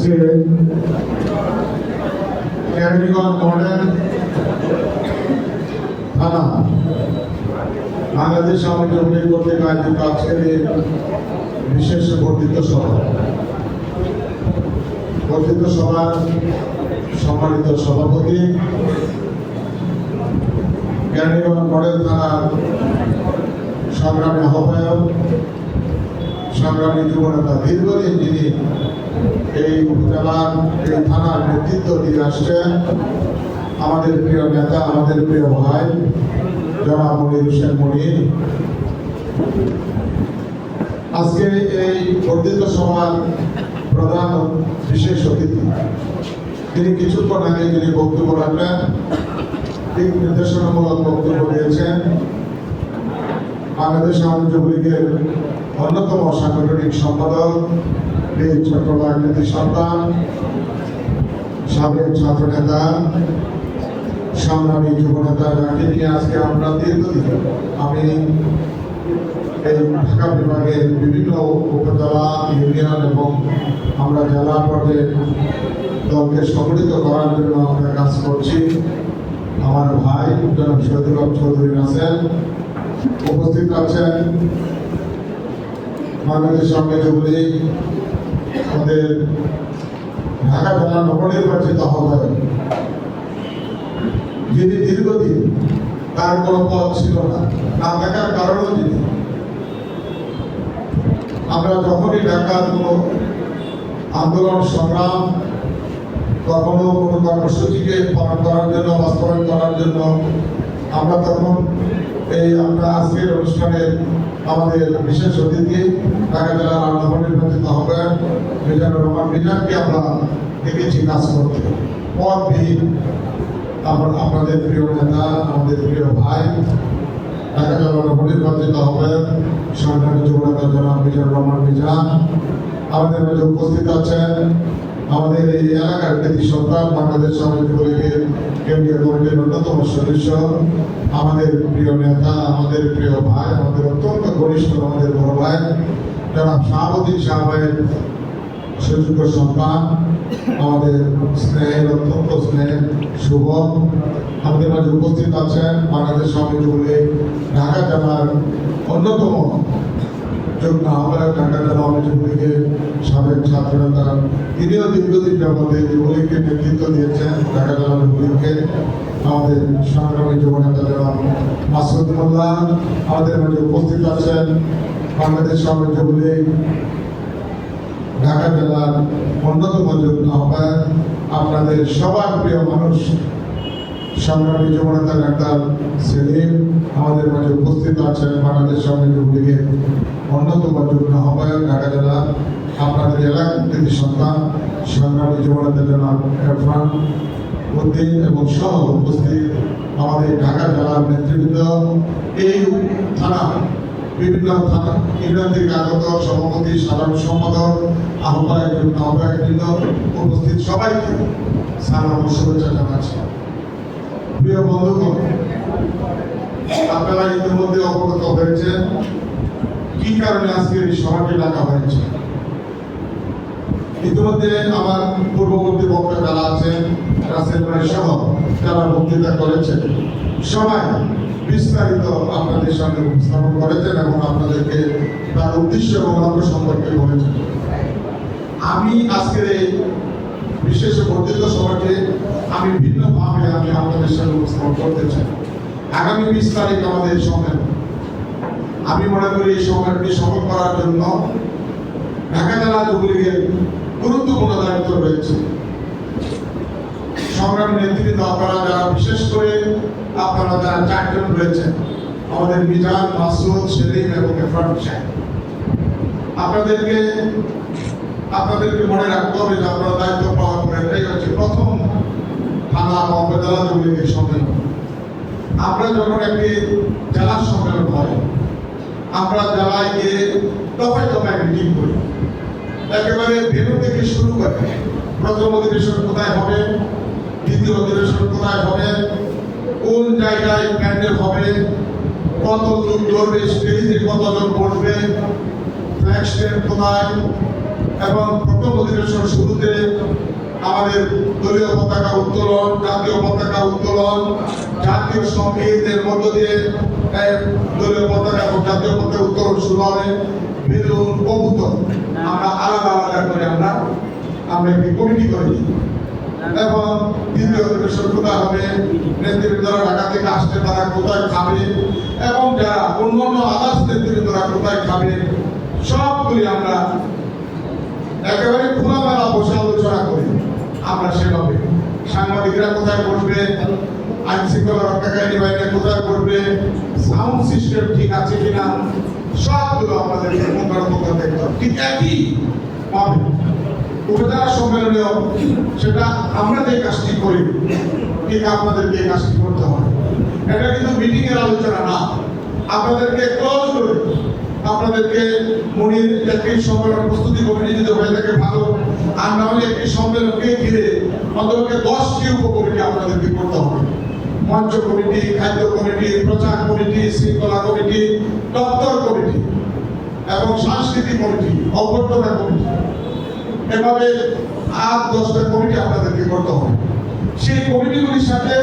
আজকে ক্যারিগঞ্জ মডেল থানা বাংলাদেশ আওয়ামী লীগ কর্তৃক আয়োজিত আজকের বিশেষ বর্ধিত সভা। বর্ধিত সভার সম্মানিত সভাপতি ক্যারিগঞ্জ মডেল থানার সংগ্রামী আহ্বায়ক সংগ্রামী যুবনেতা দীর্ঘদিন যিনি এই উপজেলার, এই থানার নেতৃত্ব দিয়ে আসছেন, আমাদের প্রিয় নেতা, আমাদের প্রিয় ভাই, জনাব মনির হোসেন মনির আজকে এই বর্ধিত সভার প্রধান বিশেষ অতিথি। তিনি কিছুক্ষণ আগে তিনি বক্তব্য রাখলেন দিক নির্দেশনামূলক বক্তব্য দিয়েছেন। বাংলাদেশ আওয়ামী যুব লীগের অন্যতম সাংগঠনিক সম্পাদক বীর চট্ট রাজনীতি সন্তান, সাবেক ছাত্র নেতা সংগ্রামী যুব নেতা নিয়ে আজকে আমরা দীর্ঘদিন আমি এই ঢাকা বিভাগের বিভিন্ন উপজেলা, ইউনিয়ন এবং আমরা জেলা পর্যায়ে দলকে সংগঠিত করার জন্য আমরা কাজ করছি। আমার ভাই জনাব চৌধুরী আছেন, উপস্থিত আছেন। বাংলাদেশ সঙ্গে যুবলীগ আমাদের ঢাকা জেলা নবনির্বাচিত আহ্বায়ক, যিনি দীর্ঘদিন তার কোনো পদ ছিল না না থাকার কারণও যিনি। আমরা যখনই ঢাকার কোনো আন্দোলন, সংগ্রাম কখনো কোনো কর্মসূচিকে পালন করার জন্য, বাস্তবায়ন করার জন্য, আমরা তখন এই আমরা আজকের অনুষ্ঠানে আমাদের বিশেষ অতিথি ঢাকা জেলার নবনির্বাচিত আহ্বায়ক মিজানুর রহমান মিজানকে আমরা দেখেছি কাজ করতে। পদবিহীন আমরা আপনাদের প্রিয় নেতা, আমাদের প্রিয় ভাই, ঢাকা জেলার নবনির্বাচিত আহ্বায়ক সংগ্রামী যুব নেতা জনাব মিজানুর রহমান মিজান। আমাদের মাঝে উপস্থিত আছেন আমাদের এই এলাকার কৃতি সন্তান বাংলাদেশ সমাজ যুবলীগের কেন্দ্রীয় কমিটির অন্যতম সদস্য, আমাদের প্রিয় নেতা, আমাদের প্রিয় ভাই, আমাদের অত্যন্ত ঘনিষ্ঠ, আমাদের বড় ভাই শাহাবুদ্দিন শাহ ভাইয়ের সুযোগ্য সন্তান, আমাদের স্নেহের, অত্যন্ত স্নেহ শুভ আমাদের মাঝে উপস্থিত আছেন বাংলাদেশ সমাজ যুবলীগ, ঢাকা জেলার অন্যতম আহ্বায়ক ঢাকা জেলা যুবলীগের সাবেক তিনিও দীর্ঘদিন যাবতে যুবলীগকে নেতৃত্ব দিয়েছেন ঢাকা জেলা যুবলীগকে আমাদের সংগ্রামী যুব নেতা জনাব মাসুদ মোল্লা আমাদের মাঝে উপস্থিত আছেন বাংলাদেশ যুবলীগ, ঢাকা জেলার অন্যতম আহ্বায়ক, আপনাদের সবার প্রিয় মানুষ সংগ্রামী ডাক্তার সেলিম আমাদের মাঝে উপস্থিত আছেন বাংলাদেশ যুবলীগের অন্যতম আহ্বায়ক ঢাকা জেলা, আপনাদের সন্তান জনাব এরফান উদ্দিন এবং সহ উপস্থিত আমাদের ঢাকা জেলার নেতৃবৃন্দ। এই থানা, বিভিন্ন থানা থেকে আগত সভাপতি, সাধারণ সম্পাদক, আহ্বায়ক, যুগ্ম আহ্বায়ক বৃন্দ, উপস্থিত সবাইকে ও শুভেচ্ছা জানাচ্ছি। প্রিয় বন্ধুগণ, আপনারা ইতিমধ্যে অবগত হয়েছেন কি কারণে আজকের এই সভাটি ডাকা হয়েছে। ইতিমধ্যে আমার পূর্ববর্তী বক্তা যারা আছেন, রাসেল ভাই সহ যারা বক্তৃতা করেছেন, সবাই বিস্তারিত আপনাদের সামনে উপস্থাপন করেছেন এবং আপনাদেরকে তার উদ্দেশ্য এবং সম্পর্কে বলেছেন। আমি আজকের এই বিশেষ বর্ধিত সভাকে আমি ভিন্নভাবে আমি আপনাদের সামনে উপস্থাপন করতে চাই। আগামী বিশ তারিখ আমাদের সম্মেলন। আমি মনে করি এই সম্মেলনটি সফল করার জন্য ঢাকা জেলা যুবলীগের গুরুত্বপূর্ণ দায়িত্ব রয়েছে। সংগ্রাম নেতৃত্ব আপনারা যারা বিশেষ করে আপনারা যারা চারজন রয়েছেন, আমাদের মিজান, মাসুদ, সেলিম এবং এফরান আপনাদেরকে আপনাদেরকে মনে রাখতে হবে যে আপনারা দায়িত্ব পাওয়ার পরে এটাই হচ্ছে প্রথম থানা বা উপজেলা যুবলীগের সম্মেলন। আমরা যখন একটি জেলার সম্মেলন হয়, আমরা জেলায় গিয়ে দফায় দফায় মিটিং করি। একেবারে ভেনু থেকে শুরু করে প্রথম অধিবেশন কোথায় হবে, দ্বিতীয় অধিবেশন কোথায় হবে, কোন জায়গায় প্যান্ডেল হবে কত লোক ধরবে স্টেজে কতজন বসবে, ফ্ল্যাগ কোথায় এবং প্রথম অধিবেশন শুরুতে আমাদের দলীয় পতাকা উত্তোলন, জাতীয় পতাকা উত্তোলন, জাতীয় সঙ্গীতের মধ্য দিয়ে দলীয় পতাকা এবং জাতীয় পতাকা উত্তোলন শুরু হবে বেলুন, কবুতর। আমরা আলাদা আলাদা করে আমরা আমরা একটি কমিটি করি এবং দ্বিতীয় অধিবেশন কোথায় হবে? নেতৃবৃন্দরা ঢাকা থেকে আসছে তারা কোথায় খাবে? এবং যারা অন্যান্য আদার্স নেতৃবৃন্দরা কোথায় খাবে? সবগুলি আমরা একেবারে খোলামেলা বসে আলোচনা করি। আমরা সেভাবে। সাংবাদিকরা কোথায় বসবে? আইন শৃঙ্খলা রক্ষাকারী বাহিনী কোথায় করবে সাউন্ড সিস্টেম ঠিক আছে কিনা? সবগুলো আমাদের মঙ্গল দেখতে ঠিক একই পাবে উপজেলা সম্মেলনেও সেটা আমরা যে কাজটি করি, ঠিক আপনাদেরকে এই কাজটি করতে হবে। এটা কিন্তু মিটিং এর আলোচনা না। আপনাদেরকে ক্লোজ করে আপনাদেরকে মনির একটি সম্মেলন প্রস্তুতি কমিটি যদি হয়ে থাকে ভালো। আর না হলে একটি সম্মেলনকে ঘিরে অন্তত দশটি উপকমিটি আপনাদেরকে করতে হবে। মঞ্চ কমিটি, খাদ্য কমিটি, প্রচার কমিটি, শৃঙ্খলা কমিটি, দপ্তর কমিটি এবং সাংস্কৃতিক কমিটি, অভ্যর্থনা কমিটি। এভাবে আট, দশটা কমিটি আপনাদেরকে করতে হবে। সেই কমিটিগুলির সাথে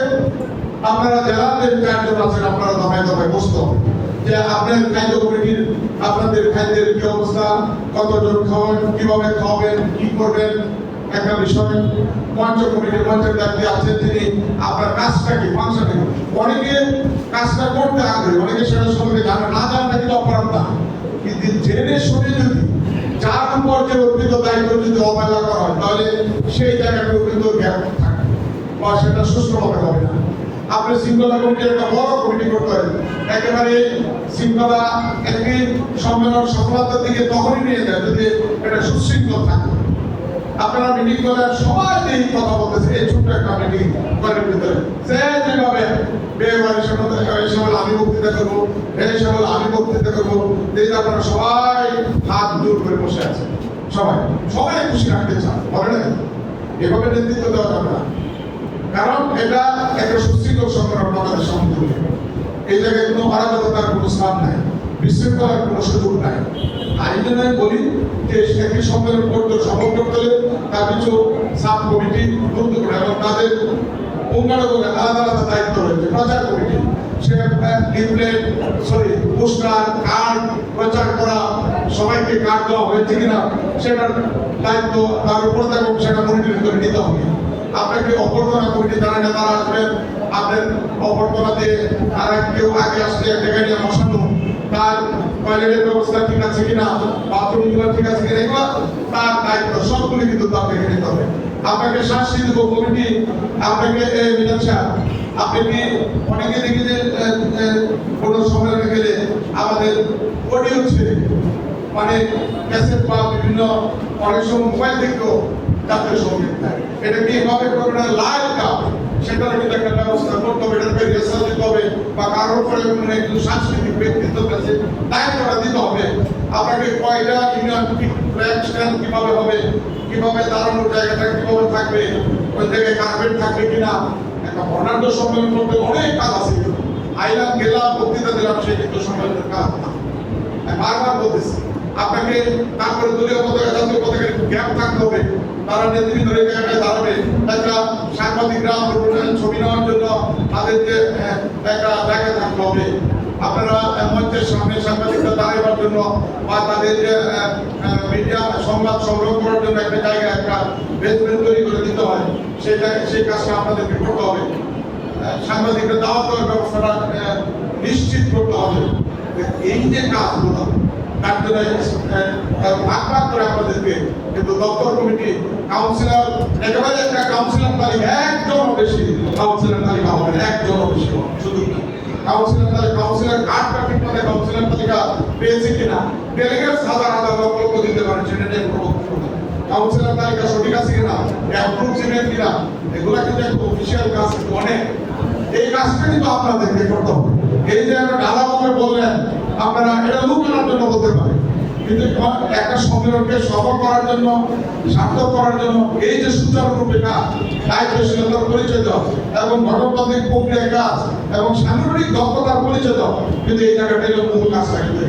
আপনারা জেলাদের চারজন আছেন, আপনারা দফায় দফায় বসতে হবে। যে আপনার খাদ্য কমিটির আপনাদের খাদ্যের কি অবস্থা, কতজন খাওয়াবেন কীভাবে খাওয়াবেন, কি করবেন, একটা বিষয় মঞ্চ কমিটির মঞ্চের দায়িত্বে আছেন তিনি। আপনার কাজটা কি? ফাংশন অনেকে কাজটা করতে আগ্রহী, অনেকে সেটা সম্পর্কে জানে না জানলে কিন্তু অপরাধ না। কিন্তু জেনে শুনে যদি যার উপর যে অর্পিত দায়িত্ব যদি অবহেলা করা হয়, তাহলে সেই জায়গাটাও কিন্তু গ্যাপ থাকে বা সেটা সুষ্ঠুভাবে হবে না। আপনি শৃঙ্খলা কমিটির একটা বড় কমিটি করতে হবে একেবারে শৃঙ্খলা একটি সম্মেলন সফলতার দিকে তখনই নিয়ে যায় যদি এটা সুশৃঙ্খল থাকে। আপনারা মিটিং এই কথা বলতেছে এই ছোট্ট একটা মিটিং ভিতরে। সে যেভাবে এই সময় আমি বক্তৃতা করব, এই সময় আমি বক্তৃতা করব এই আপনারা সবাই হাত দূর করে বসে আছেন। সবাই সবাই খুশি রাখতে চান। না এভাবে নেতৃত্ব দেওয়া যাবে না। কারণ এটা একটা সংগ্রাম আমাদের সামনে তুলে এই জায়গায় কোনো অরাজকতার কোনো স্থান নাই, বিশৃঙ্খলার কোনো সুযোগ নাই। আমি বলি যে একটি সম্মেলন করতে সম্ভব করতে তার কিছু সাব কমিটি গুরুত্বপূর্ণ এবং তাদের অন্যান্য আলাদা আলাদা দায়িত্ব রয়েছে, প্রচার কমিটি। সে লিফলেট সরি, পোস্টার, কার্ড, প্রচার করা সবাইকে কার্ড দেওয়া হয়েছে কিনা, সেটার দায়িত্ব তার উপর এবং সেটা মনিটরিং করে নিতে হবে। আপনাকে অভ্যর্থনা কমিটি যারা নেতারা আসবেন। আপনার অভ্যর্থনাতে তারা কেউ আগে আসলে একটা গাড়ি বসানো। তার টয়লেটের ব্যবস্থা ঠিক আছে কিনা বাথরুমগুলো ঠিক আছে কিনা এগুলো তার দায়িত্ব। সবগুলি কিন্তু তার দেখে নিতে হবে। আপনাকে সাংস্কৃতিক কমিটি আপনাকে সাহেব, আপনি কি অনেকে দেখি যে কোনো সম্মেলনে গেলে আমাদের অডিও ছেড়ে মানে ক্যাসেট বা বিভিন্ন অনেক সময় মোবাইল থেকেও জাতীয় সংগীত দেয় এটা কি এভাবে করবে লাইভ গান সেটার কিন্তু একটা ব্যবস্থা করতে হবে এটাকে রেসাল দিতে হবে, বা কারোর পরে মানে একটু সাংস্কৃতিক ব্যক্তিত্ব কাছে দায়িত্বটা দিতে হবে। আপনাকে কয়টা ইউনিয়ন ফ্ল্যাগ কীভাবে হবে, কীভাবে দাঁড়ানোর জায়গাটা কীভাবে থাকবে, ওই জায়গায় কার্পেট থাকবে কিনা? একটা বর্ণাঢ্য সম্মেলন করতে অনেক কাজ আছে আইলাম, গেলাম, বক্তৃতা দিলাম সেই কিন্তু সম্মেলনের কাজ না। বারবার বলতেছি, আপনাকে তারপরে দলীয় পতাকা জাতীয় পতাকার গ্যাপ থাকতে হবে তারা নেতৃত্ব এই জায়গাটায় দাঁড়াবে একটা সাংবাদিকরা প্রফেশনাল ছবি নেওয়ার জন্য তাদেরকে একটা জায়গা থাকতে হবে। আপনারা মঞ্চের সামনে সাংবাদিকরা দাঁড়াবার জন্য বা তাদের যে মিডিয়া সংবাদ সংগ্রহ করার জন্য একটা জায়গা একটা বেসমেন্ট তৈরি করে দিতে হয়। জায়গায় সেই কাজটা আপনাদেরকে করতে হবে। সাংবাদিকরা দাওয়াত দেওয়ার ব্যবস্থাটা নিশ্চিত করতে হবে। এই যে কাজগুলো তার জন্য আহ, কিন্তু দপ্তর কমিটি কাউন্সিলর একেবারে একটা কাউন্সিলর তালিকা একজন বেশি কাউন্সিলর তালিকা হবে না, একজন বেশি শুধু কাউন্সিলর তালিকা কাউন্সিলর কার্ডটা ঠিক মতো কাউন্সিলর তালিকা পেয়েছে কিনা? ডেলিগেটস হাজার হাজার লক্ষ লক্ষ দিতে পারে সেটা নিয়ে কোনো কাউন্সিলর তালিকা সঠিক আছে কিনা? অ্যাপ্রুভ অ্যাপ্রুভমেন্ট কিনা? এগুলা কিন্তু একটা অফিসিয়াল কাজ অনেক। এই কাজটা কিন্তু আপনাদেরকে করতে হবে। এই যে ডালা ভাবে বললেন আপনারা এটা লুকানোর জন্য বলতে পারে কিন্তু একটা সম্মেলনকে সফল করার জন্য, সার্থক করার জন্য এই যে সুচারুরূপে কাজ দায়িত্বশীলতার পরিচয় এবং গণতান্ত্রিক প্রক্রিয়ার কাজ এবং সাংগঠনিক দক্ষতার পরিচয় কিন্তু এই জায়গাটা হলো মূল কাজটা কিন্তু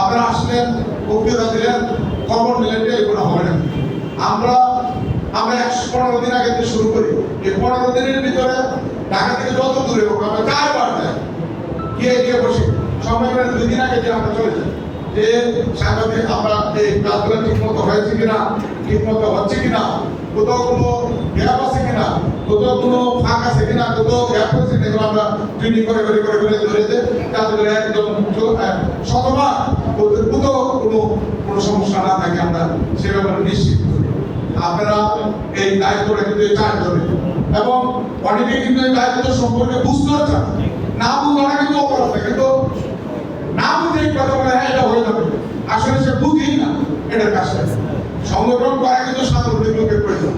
আপনারা আসলেন, বক্তৃতা দিলেন, খবর নিলেন এগুলো হবে না। আমরা আমরা একশো পনেরো দিন আগে শুরু করি। এই পনেরো দিনের ভিতরে ঢাকা থেকে যত দূরে হোক, আমরা চারবার যাই। গিয়ে গিয়ে বসি। সম্মেলনের দুই দিন আগে যে আমরা চলে যাই। যে সাংবাদিক, আমরা এই কাজগুলো ঠিক মতো হয়েছে কিনা ঠিক মতো হচ্ছে কিনা, কোথাও কোনো গ্যাপ আছে কিনা, কোথাও কোনো ফাঁক আছে কিনা, কোথাও গ্যাপ আছে কিনা আমরা ট্রেনিং করে করে করে করে ধরে যে কাজগুলো একদম শতভাগ কোথাও কোনো কোনো সমস্যা না থাকে, আমরা সে ব্যাপারে নিশ্চিত। আপনারা এই দায়িত্বটা কিন্তু এই চারজনে এবং অনেকে কিন্তু এই দায়িত্ব সম্পর্কে বুঝতে চান না। বুঝাটা কিন্তু অপরাধ কিন্তু না বুঝে এই কথা এটা হয়ে যাবে। আসলে সে বুঝেই না এটার কাজটা। সংগঠন করা কিন্তু সাধারণ লোকের প্রয়োজন।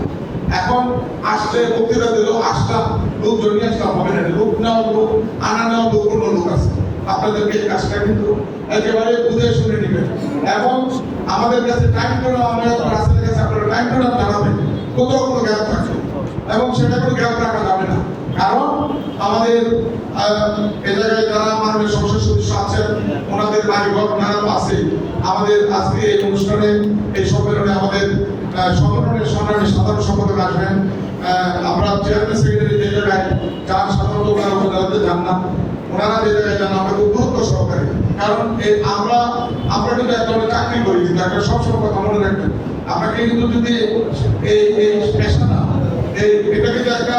এখন আসলে বক্তৃতা দিল, আসলাম, লোকজন নিয়ে আসলাম, হবে না। লোক নেওয়া লোক, আনা নেওয়া লোক, অন্য লোক আছে। আপনাদেরকে এই কাজটা কিন্তু একেবারে বুঝে শুনে নেবেন। এবং আমাদের কাছে টাইম করে আমরা রাস্তার কাছে আপনারা টাইম করে জানাবেন। কোথাও কোনো গ্যাপ থাকবে। এবং সেটা কোনো গ্যাপ রাখা যাবে না। কারণ আমাদের জায়গায় যারা মাননীয় সংসদ সদস্য আছেন, ওনাদের বাড়িঘর ওনারা আছে। আমাদের আজকে এই অনুষ্ঠানে, এই সম্মেলনে আমাদের সংগঠনের সংগ্রামী সাধারণ সম্পাদক আসবেন। আমরা চেয়ারম্যান সেক্রেটারি যে জায়গায় যান সাধারণত ওনারা উপজেলাতে যান না। ওনারা যে জায়গায় যান, আমরা খুব গুরুত্ব সহকারে। কারণ এই আমরা আমরা কিন্তু এক ধরনের চাকরি করি, কিন্তু একটা সবসময় কথা মনে রাখবেন। আপনাকে কিন্তু যদি এই এই পেশা এই এটা কিন্তু একটা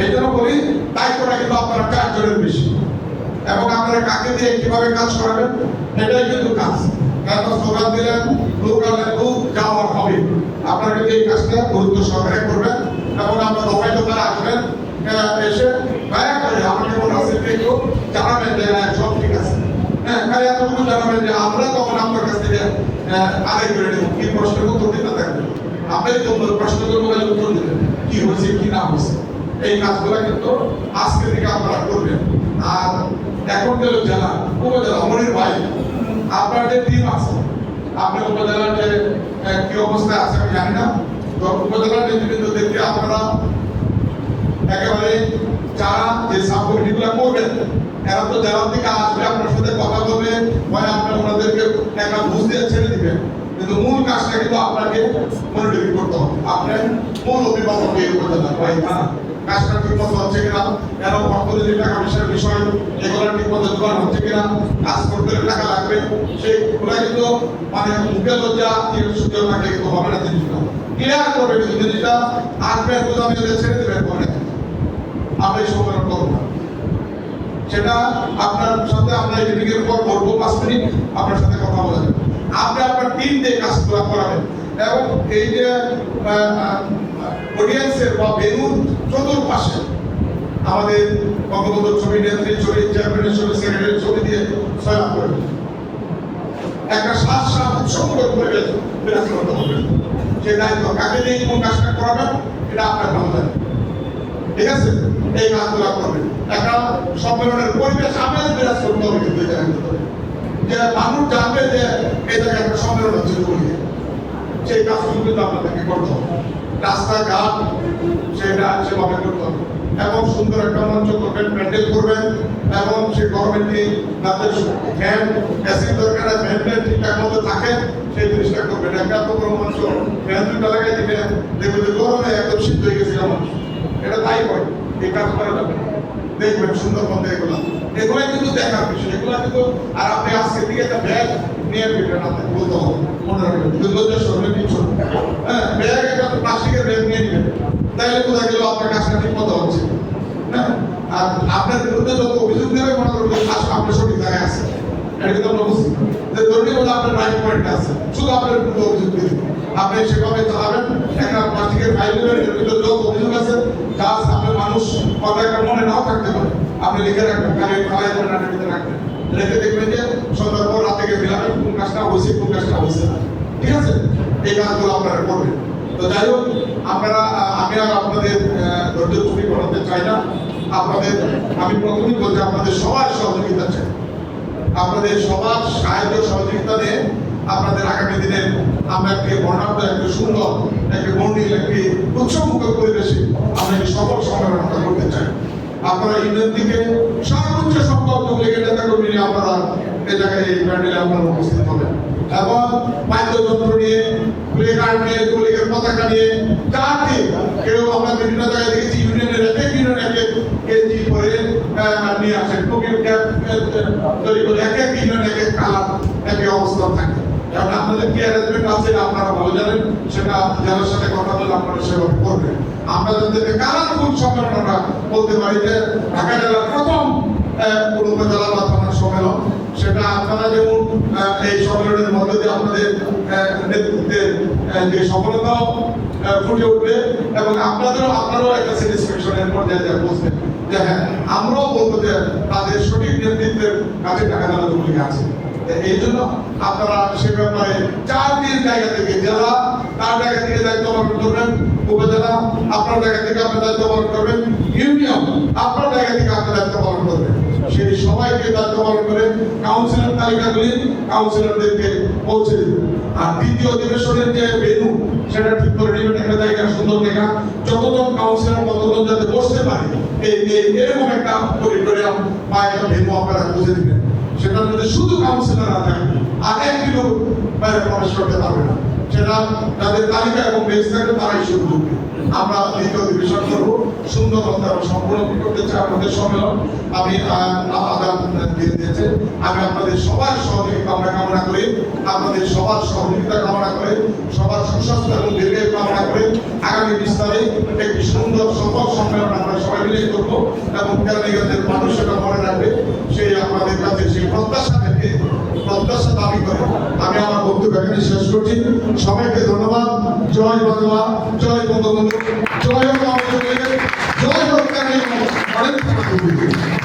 এই জন্য বলি দায়িত্বটা কিন্তু আপনারা চারজনের বেশি। এবং আপনারা কাকে দিয়ে কীভাবে কাজ করাবেন এটাই কিন্তু কাজ। কারণ স্লোগান দিলেন লোক আনলেন লোক যাওয়ার হবে। আপনারা কিন্তু এই কাজটা গুরুত্ব সহকারে করবেন এবং আমরা দফায় দফায় আসবেন এসে দয়া করে আমাকে মনে আছে একটু জানাবেন যে হ্যাঁ, সব ঠিক আছে। হ্যাঁ খালি এতটুকু জানাবেন যে আমরা তখন আপনার কাছ থেকে আদায় করে নেব। কি প্রশ্নের উত্তর দিতে থাকবেন আপনি তো প্রশ্ন করব উত্তর দিবেন কি হয়েছে কি না হয়েছে? এই কাজগুলো কিন্তু আজকে থেকে আপনারা করবেন। আর এখন গেল জেলা, উপজেলা অমরির ভাই আপনার যে টিম আছে। আপনার উপজেলার যে কি অবস্থায় আছে আমি জানি না। তো উপজেলার নেতৃবৃন্দ দেখে আপনারা একেবারে যারা যে সাব কমিটিগুলো করবেন, এরা তো জেলা থেকে আসবে, আপনার সাথে কথা বলবে, হয় আপনার ওনাদেরকে একটা বুঝ দিয়ে ছেড়ে দিবেন কিন্তু মূল কাজটা কিন্তু আপনাকে মনিটরিং করতে হবে। আপনার মূল অভিভাবক এই উপজেলা ভাই, না? কাজটা ঠিক মতো হচ্ছে কিনা কেন অর্থনৈতিক টাকা পয়সার বিষয় এগুলো ঠিক মতো জোগাড় হচ্ছে কিনা, কাজ করতে টাকা লাগবে সেইগুলো কিন্তু মানে মুখে লজ্জা সুযোগ থাকে কিন্তু হবে না জিনিসটা ক্লিয়ার করবে জিনিসটা আসবে গোদামে ছেড়ে দেবেন পরে। আমরা এই করব না। সেটা আপনার সাথে আমরা এই মিটিং এর পর করব পাঁচ মিনিট, আপনার সাথে কথা বলা যাবে। আপনি আপনার টিম দিয়ে কাজগুলো করাবেন। এবং এই যে অডিয়েন্সের বা ভেনুর চতুর্পাশে আমাদের বঙ্গবন্ধু ছবি নেত্রী, ছবি চেয়ারম্যানের ছবি সেক্রেটারির ছবি দিয়ে সয়াপ করবেন একটা শ্বাস শ্বাস উৎসবমূলক পরিবেশ বিরাজ করতে হবে সেই দায়িত্ব কাকে দিয়ে কোন কাজটা করাবেন, এটা আপনার জানেন ঠিক আছে? এই কাজগুলো করবেন। একটা সম্মেলনের পরিবেশ আমেজ বিরাজ করতে হবে কিন্তু জায়গার যে মানুষ জানবে যে এই একটা সম্মেলন হচ্ছে সেই কাজগুলো কিন্তু আপনাদেরকে করতে হবে। রাস্তাঘাট সেটা সেভাবে করতে হবে এবং সুন্দর একটা মঞ্চ করবেন, প্যান্ডেল করবেন, এবং সেই গভর্নমেন্টে তাদের ফ্যান এসি দরকার ফ্যান ঠিকঠাক মতো থাকে, সেই জিনিসটা করবেন। একটা এত বড় মঞ্চ, ফ্যান দুটা লাগাই দিবেন, দেখবেন যে গরমে একদম শীত হয়ে গেছে মানুষ এটা তাই হয়, এই কাজ করা যাবে। দেখবেন সুন্দরবন এগুলো। এগুলাই কিন্তু দেখার বিষয়, এগুলো কিন্তু আর আপনি আজকে দিকে একটা ব্যাগ মনে রাখবেন দুর্গতের সঙ্গে কিছু হ্যাঁ ব্যাগ একটা হ্যাঁ অভিযোগ আছে। এটা আপনার আপনি ভিতরে মানুষ মনে আপনি লিখে রাখবেন, খালি খালাই করে রাখবেন। রেখে দেখবেন যে সন্ধ্যার পর রাতে কোন কাজটা হয়েছে কোন কাজটা হয়েছে না ঠিক আছে? এই কাজগুলো আপনারা করবেন। তো যাই হোক, আপনারা আমি আর আপনাদের ধৈর্য চুরি করাতে চাই না। আপনাদের, আমি প্রথমেই বলছি আপনাদের সবার সহযোগিতা চাই। আপনাদের সবার সাহায্য সহযোগিতা নিয়ে আপনাদের আগামী দিনে আমরা একটি বর্ণাঢ্য একটি সুন্দর, একটি মন্ডিল একটি উৎসবমুখর পরিবেশে আমরা এই সফল সম্মেলন করতে চাই। আপনারা ইউনিয়ন থেকে সর্বোচ্চ সংখ্যক যুবলীগের নেতা কর্মী আপনারা এই এই প্যান্ডেলে আপনারা উপস্থিত হবেন। এবং বাদ্যযন্ত্র নিয়ে প্লে কার্ড নিয়ে যুবলীগের পতাকা নিয়ে যাতে কেউ আমরা বিভিন্ন জায়গায় দেখেছি, ইউনিয়নের এক ইউনিয়ন এক কেজি করে নিয়ে আসেন। টুপির ক্যাপ তৈরি করে এক এক ইউনিয়ন এক এক কালার, এক অবস্থান থাকে। কারণ আপনাদের কি অ্যারেঞ্জমেন্ট আছে, আপনারা ভালো জানেন, সেটা জেলার সাথে কথা বলে আপনারা সেভাবে করবেন। আমরা কালারফুল সম্মেলন আমরা বলতে পারি যে ঢাকা জেলার প্রথম কোন উপজেলা বা থানার সম্মেলন। সেটা আপনারা যেমন এই সম্মেলনের মধ্যে দিয়ে আপনাদের নেতৃত্বের যে সফলতাও ফুটে উঠবে এবং আপনাদেরও, আপনারাও একটা স্যাটিসফ্যাকশনের পর্যায়ে যা বুঝবেন যে হ্যাঁ আমরাও বলব যে তাদের সঠিক নেতৃত্বের কাছে টাকা দেওয়া জরুরি আছে। এই জন্য আপনারা সে ব্যাপারে চার দিন জায়গা থেকে জেলা, তার জায়গা থেকে দায়িত্ব পালন করবেন, উপজেলা, আপনার জায়গা থেকে আপনার দায়িত্ব পালন করবেন, ইউনিয়ন, আপনার জায়গা থেকে আপনার দায়িত্ব পালন করবেন। সেই সবাইকে দায়িত্ব পালন করে কাউন্সিলর তালিকাগুলি কাউন্সিলরদেরকে পৌঁছে দেবেন আর দ্বিতীয় অধিবেশনের যে ভেনু সেটা ঠিক করে নেবেন। একটা জায়গা, সুন্দর জায়গা। যতজন কাউন্সিলর ততজন যাতে বসতে পারে এরকম একটা অডিটোরিয়াম বা একটা ভেনু আপনারা বুঝে দিবেন। সেটার মধ্যে শুধু কাউন্সিলর আছে আর একটি লোক বাইরে প্রবেশ করতে পারবে না। সেটা যাদের তালিকা এবং বেশ থাকবে তারাই শুধু ঢুকবে আমরা দ্বিতীয় অধিবেশন করব। সুন্দর সম্পূর্ণ করতে চাই আমাদের সম্মেলন। আমি আদান দিয়ে দিয়েছে। আমি আপনাদের সবার সহযোগিতা আমরা কামনা করি, আপনাদের সবার সহযোগিতা কামনা করে, সবার সুস্বাস্থ্য এবং দীর্ঘায়ু কামনা করে আগামী বিশ তারিখ একটি সুন্দর সফল সম্মেলন আমরা সবাই মিলে করব এবং কেরানীগঞ্জের মানুষ সেটা মনে রাখবে, সেই আপনাদের কাছে সেই প্রত্যাশা সাথে দাবি করে। আমি আমার বক্তব্য এখানে শেষ করছি। সবাইকে ধন্যবাদ। জয় বাংলা, জয় বঙ্গবন্ধু। জয় জয় অনেক